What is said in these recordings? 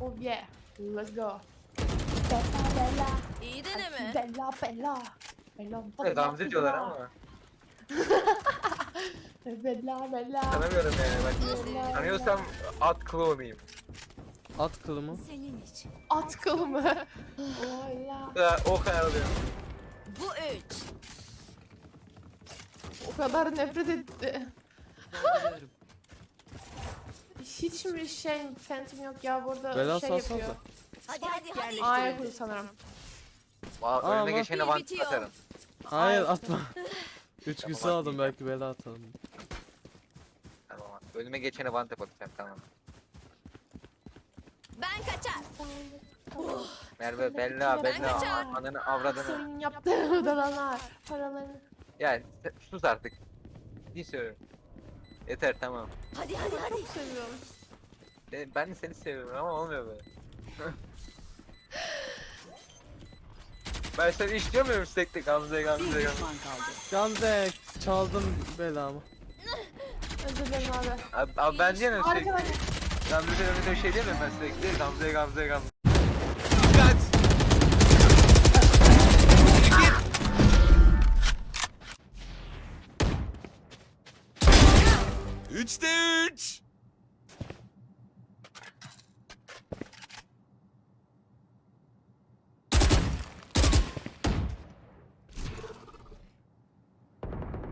Oh yeah. Let's go. Bella bella. İyi deneme. Bella bella. Bella Evet, Gamze diyorlar ama. Bella bella. Tanımıyorum yani ben. Tanıyorsam at klonuyum. At kılımı. Senin için. At kılı mı? Ola. O kadar oluyor. Bu üç. O kadar nefret etti. Hiç mi şey Phantom yok ya burada Bela şey salsanıza. yapıyor. Hadi hadi hadi. A'ya kuruyor sanırım. Aa, Aa, önüne bak. geçene Bir vant bitiyor. atarım. Hayır Ay. atma. Üç Tamam, aldım belki bela atalım. Tamam. Önüme geçene vant yapacağım tamam. Ben kaçar. Merve Bella Ben Bella kaçar. ananı avradını. Senin yaptığın odalar. Paralarını. Ya sus artık. Ne söylüyorum. Yeter tamam. Hadi hadi hadi. Çok seviyorum. Ben, ben de seni seviyorum ama olmuyor böyle. ben seni istiyor muyum sürekli Gamze Gamze Gamze. Gamze çaldın belamı. Özür dilerim abi. Abi, abi ben diyemem sürekli. Arkadaşlar. Gamze'den öyle bir şey diyemem ben sürekli. Gamze Gamze Gamze. Üçte üç.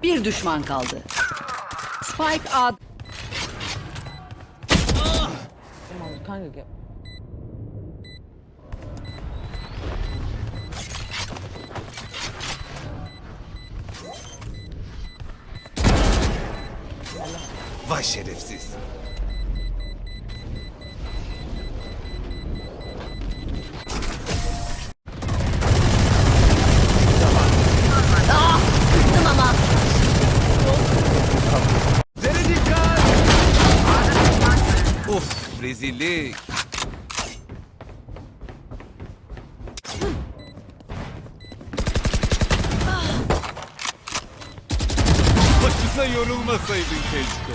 Bir düşman kaldı. Spike A. Tamam kanka Vay şerefsiz. Kızdım ama. Zere dikkat. Uf rezillik. Başına yorulmasaydın keşke.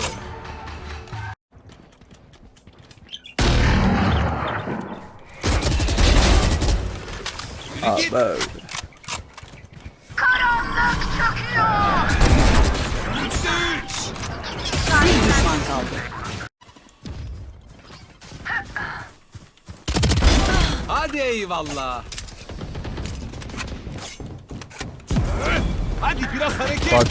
Yürü git. Üçte üç. Bir düşman kaldı. Hadi eyvallah. Hadi biraz hareket. Bak.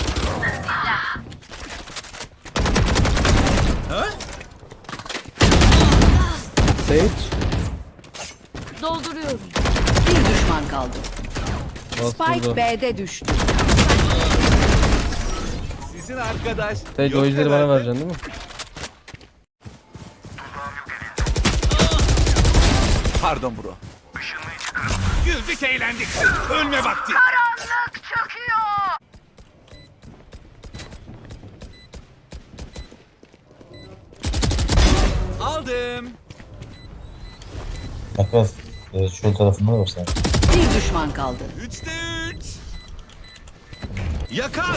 Ha? Sage. Dolduruyorum. Bir düşman kaldı. Spike. B'de düştü. Sizin arkadaş. Sage o yok yüzleri bana vereceksin değil mi? Pardon bro. Güldük eğlendik. Ölme vakti. Aldım. Akıl. e, Şu tarafında var sen. Bir düşman kaldı. Üçte üç. Yakar.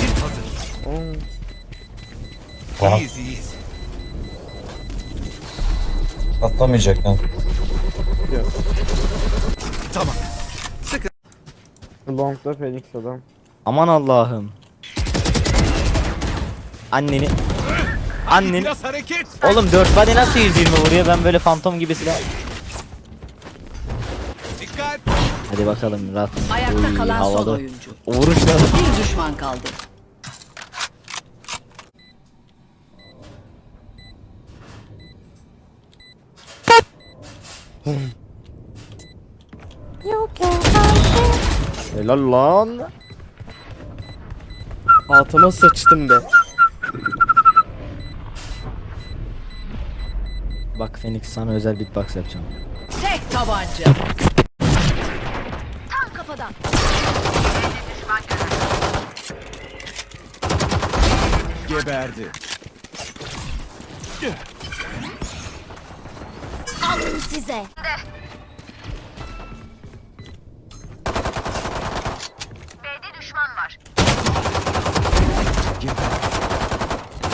Çift hazır. Bana İyiyiz iyiyiz. atlamayacak lan. Tamam. Long'da Phoenix adam. Aman Allah'ım. Anneni. Annen. biraz hareket. Oğlum 4 body nasıl 120 vuruyor? Ben böyle fantom gibi silah. Dikkat. Hadi bakalım rahat. Ayakta Oy, kalan son havada. oyuncu. Vuruşlar. Bir düşman kaldı. Helal lan. Altıma sıçtım be. Bak Phoenix sana özel beatbox yapacağım. Tek tabanca. Tam kafadan. Geberdi. Alın size.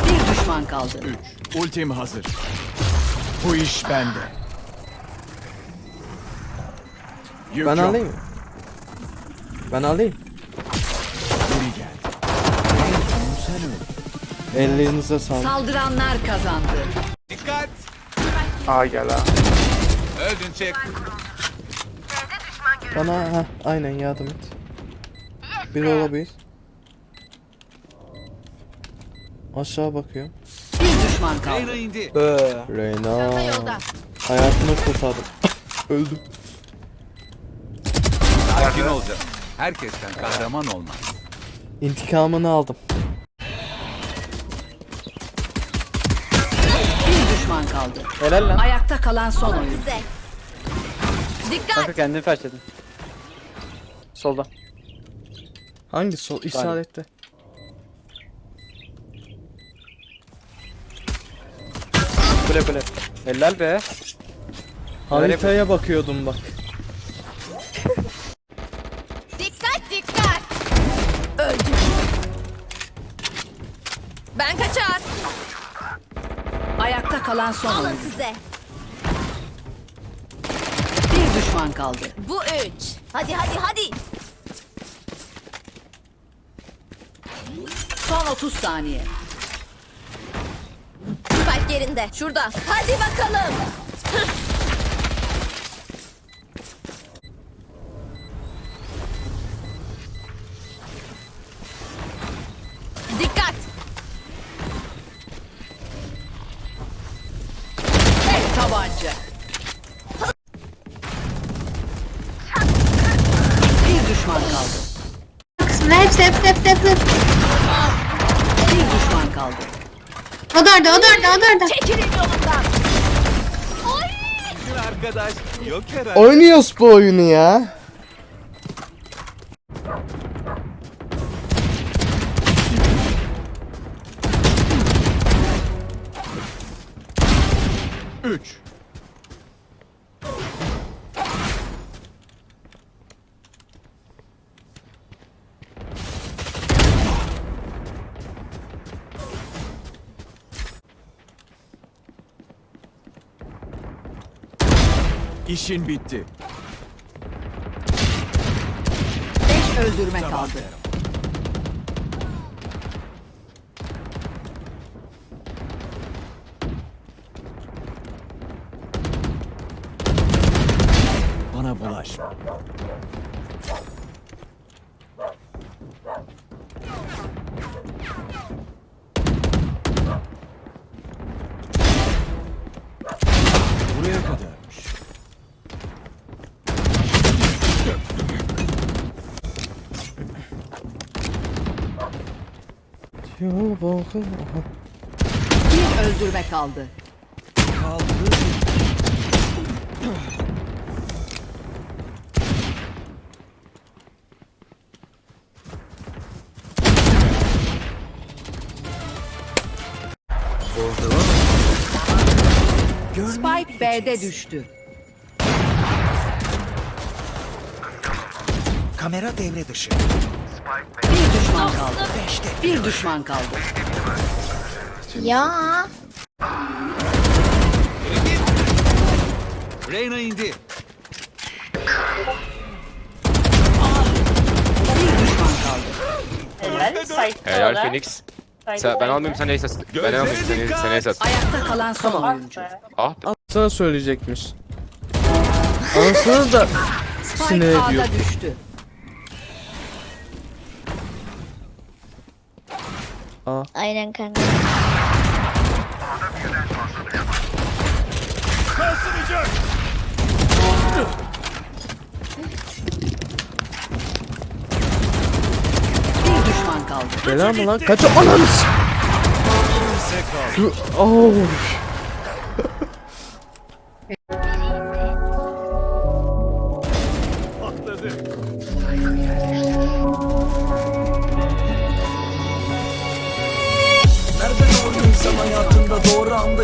Bir düşman kaldı. Ultim hazır. Bu iş bende. Yük Ben yok. alayım. Ben alayım. Geri gel. Ellerinize sağlık. Saldıranlar kazandı. Dikkat. Aa gel ha. Öldün çek. Bana ha aynen yardım et. Bir olabilir. Aşağı bakıyorum. Bir düşman kaldı. Reyna indi. Reyna. yolda. Hayatımı kurtardım. Öldüm. Sakin olacağım. Herkesten kahraman olmaz. İntikamını aldım. Bir düşman kaldı. Helal lan. Ayakta kalan son oyun. Dikkat. Kanka kendini felçledin. Solda. Hangi sol? İşarette. Kule kule. Helal be. Haritaya bakıyordum bak. Dikkat dikkat. Öldü. Ben kaçar. Ayakta kalan son Alın oyun. size. Bir düşman kaldı. Bu üç. Hadi hadi hadi. Son 30 saniye. Spike yerinde. Şurada. Hadi bakalım. Orada o da orada o da orada. Çekilin yolumdan. Arkadaş yok herhalde. Oynuyoruz bu oyunu ya. Üç. İşin bitti. Beş öldürme kaldı. Yo bakın. Aha. Bir öldürme kaldı. Spike B'de düştü. Kamera devre dışı. Bir düşman kaldı. Bir düşman kaldı. Ya. Reyna indi. Bir düşman kaldı. Helal Phoenix. Sen, ben almayayım sen neyse. Ben almayayım sen neyse, sen neyse. Ayakta kalan son oyuncu. Ah Sana söyleyecekmiş. Anasını da sinir Spike ediyor. A'da düştü. Aynen kanka. Bir düşman kaldı. Bela mı lan? Kaç ananı s- Şu- Oh.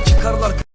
Çıkarlar